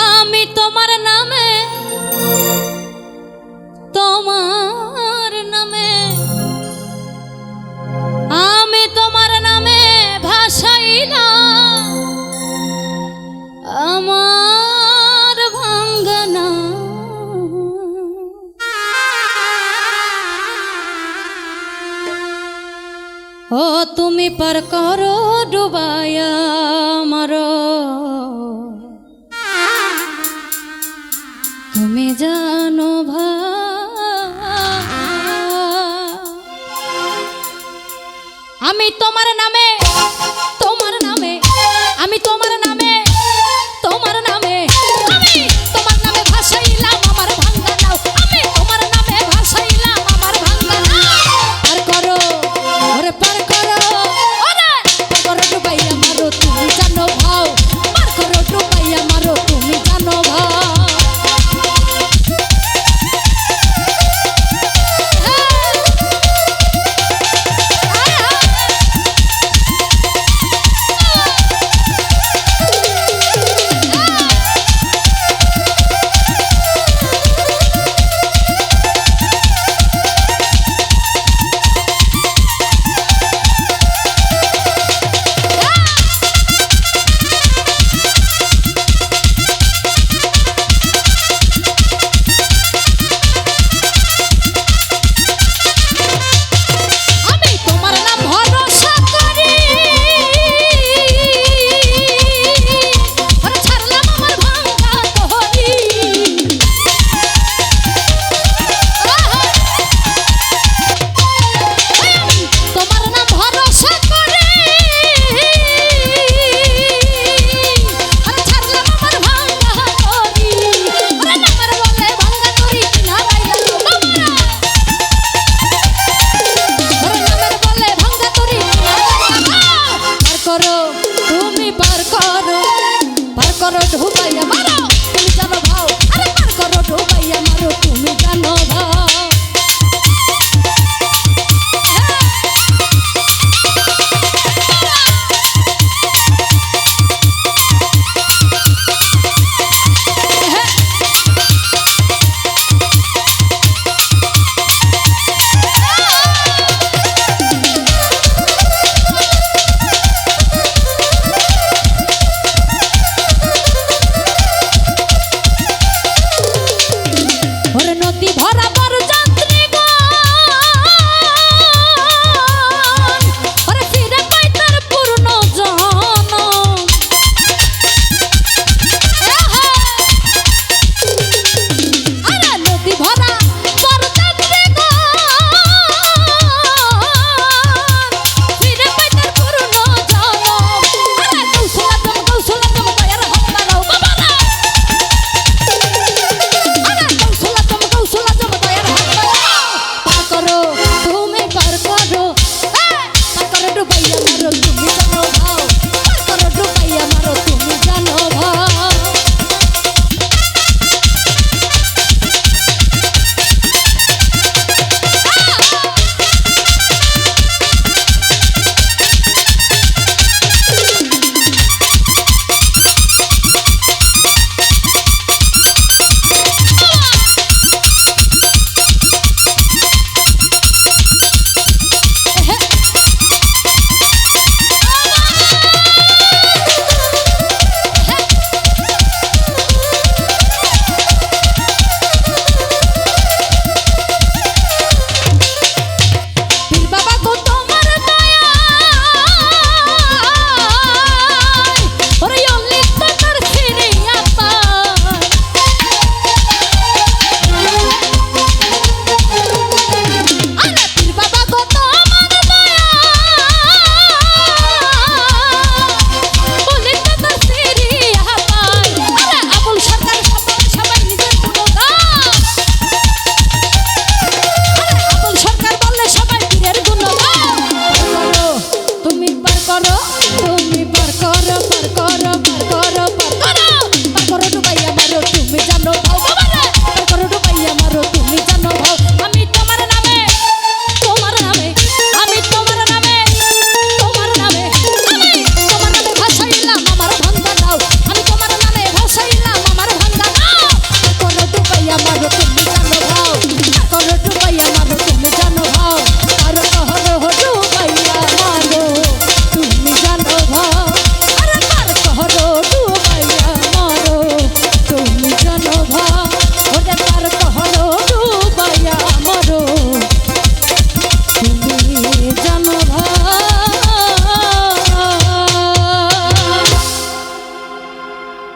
আমি তোমার নামে তোমার নামে, আমি তোমার নামে ভাষাই না। আমার ভাঙ্গনা ও তুমি পর করো ডুবায়া আমার আমি তোমার নামে তোমার নামে আমি তোমার নামে The hook ভরা